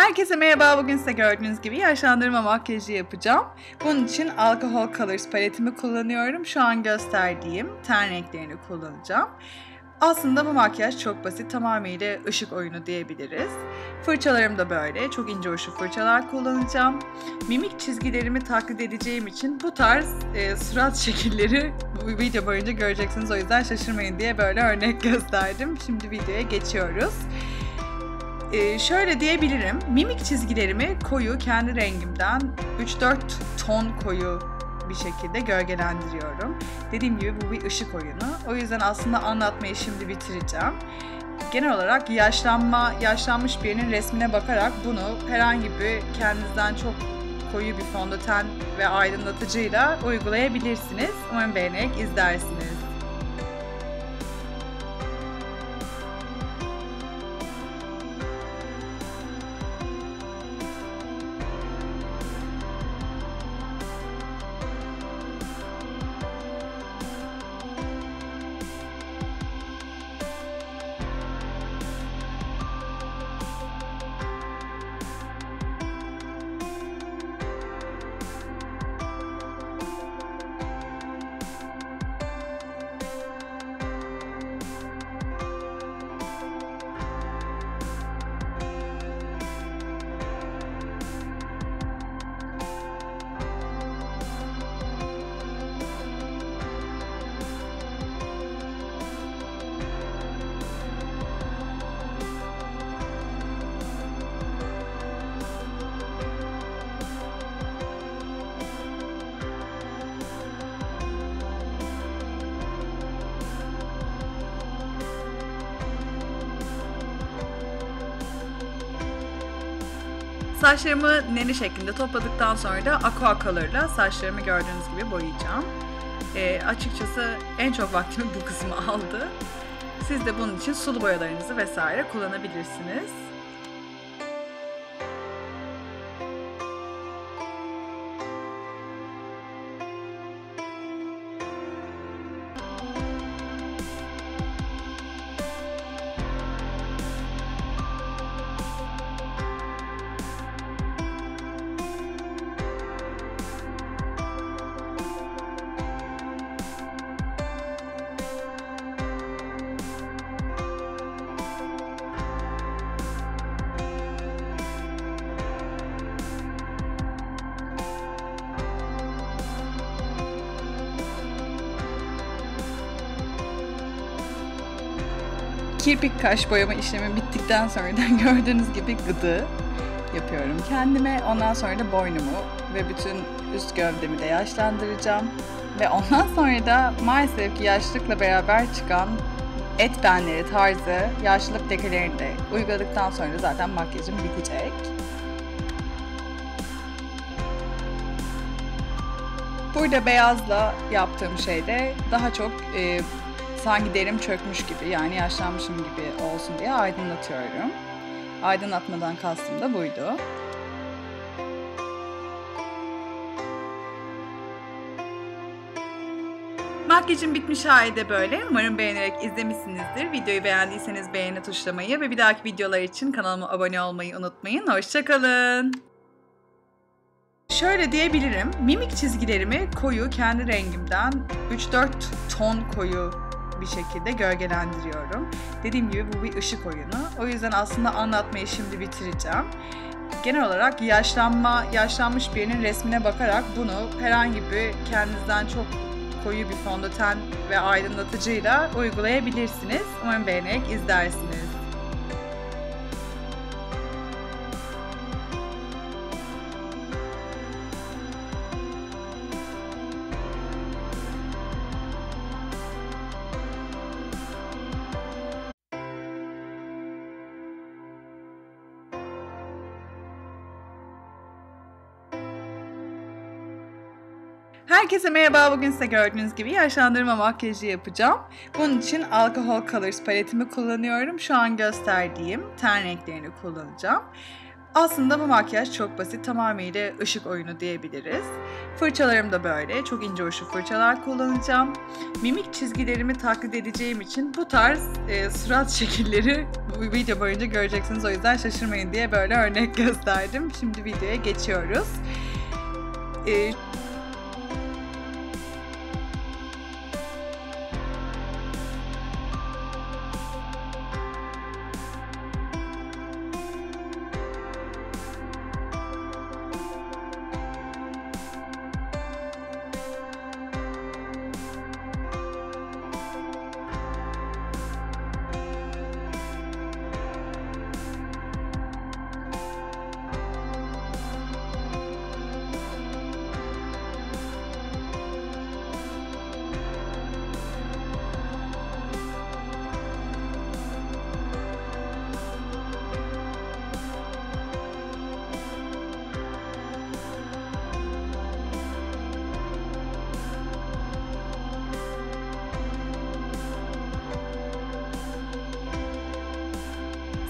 Herkese merhaba. Bugün size gördüğünüz gibi yaşlandırma makyajı yapacağım. Bunun için Alcohol Colors paletimi kullanıyorum. Şu an gösterdiğim ten renklerini kullanacağım. Aslında bu makyaj çok basit. Tamamıyla ışık oyunu diyebiliriz. Fırçalarım da böyle. Çok ince uçlu fırçalar kullanacağım. Mimik çizgilerimi taklit edeceğim için bu tarz e, surat şekilleri bu video boyunca göreceksiniz. O yüzden şaşırmayın diye böyle örnek gösterdim. Şimdi videoya geçiyoruz. Ee, şöyle diyebilirim. Mimik çizgilerimi koyu kendi rengimden 3-4 ton koyu bir şekilde gölgelendiriyorum. Dediğim gibi bu bir ışık oyunu. O yüzden aslında anlatmayı şimdi bitireceğim. Genel olarak yaşlanma, yaşlanmış birinin resmine bakarak bunu herhangi bir kendinizden çok koyu bir fondöten ve aydınlatıcıyla uygulayabilirsiniz. Umarım beğenerek izlersiniz. Saçlarımı neni şeklinde topladıktan sonra da aqua color'la saçlarımı gördüğünüz gibi boyayacağım. E, açıkçası en çok vaktimi bu kısmı aldı. Siz de bunun için sulu boyalarınızı vesaire kullanabilirsiniz. Kirpik kaş boyama işlemi bittikten sonra da gördüğünüz gibi gıdı yapıyorum kendime. Ondan sonra da boynumu ve bütün üst gövdemi de yaşlandıracağım. Ve ondan sonra da maalesef ki yaşlılıkla beraber çıkan et benleri tarzı yaşlılık lekelerini de uyguladıktan sonra zaten makyajım bitecek. Burada beyazla yaptığım şey de daha çok e, sanki derim çökmüş gibi yani yaşlanmışım gibi olsun diye aydınlatıyorum. Aydınlatmadan kastım da buydu. Makyajım bitmiş hali de böyle. Umarım beğenerek izlemişsinizdir. Videoyu beğendiyseniz beğeni tuşlamayı ve bir dahaki videolar için kanalıma abone olmayı unutmayın. Hoşçakalın. Şöyle diyebilirim. Mimik çizgilerimi koyu kendi rengimden 3-4 ton koyu bir şekilde gölgelendiriyorum. Dediğim gibi bu bir ışık oyunu. O yüzden aslında anlatmayı şimdi bitireceğim. Genel olarak yaşlanma, yaşlanmış birinin resmine bakarak bunu herhangi bir kendinizden çok koyu bir fondöten ve aydınlatıcıyla uygulayabilirsiniz. Umarım beğenerek izlersiniz. Herkese merhaba. Bugün size gördüğünüz gibi yaşlandırma makyajı yapacağım. Bunun için Alcohol Colors paletimi kullanıyorum. Şu an gösterdiğim ten renklerini kullanacağım. Aslında bu makyaj çok basit, tamamıyla ışık oyunu diyebiliriz. Fırçalarım da böyle, çok ince uçlu fırçalar kullanacağım. Mimik çizgilerimi taklit edeceğim için bu tarz e, surat şekilleri bu video boyunca göreceksiniz. O yüzden şaşırmayın diye böyle örnek gösterdim. Şimdi videoya geçiyoruz. E,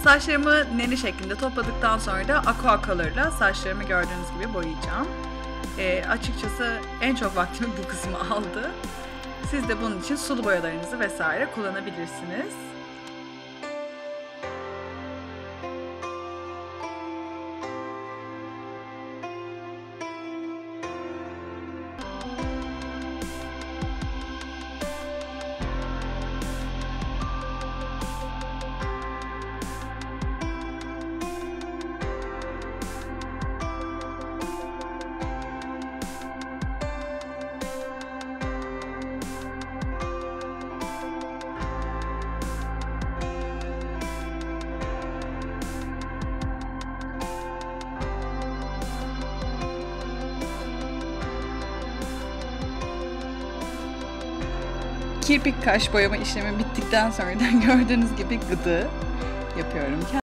Saçlarımı neni şeklinde topladıktan sonra da aqua color'la saçlarımı gördüğünüz gibi boyayacağım. E, açıkçası en çok vaktimi bu kısmı aldı. Siz de bunun için sulu boyalarınızı vesaire kullanabilirsiniz. Kirpik kaş boyama işlemi bittikten sonra da gördüğünüz gibi gıdı yapıyorum.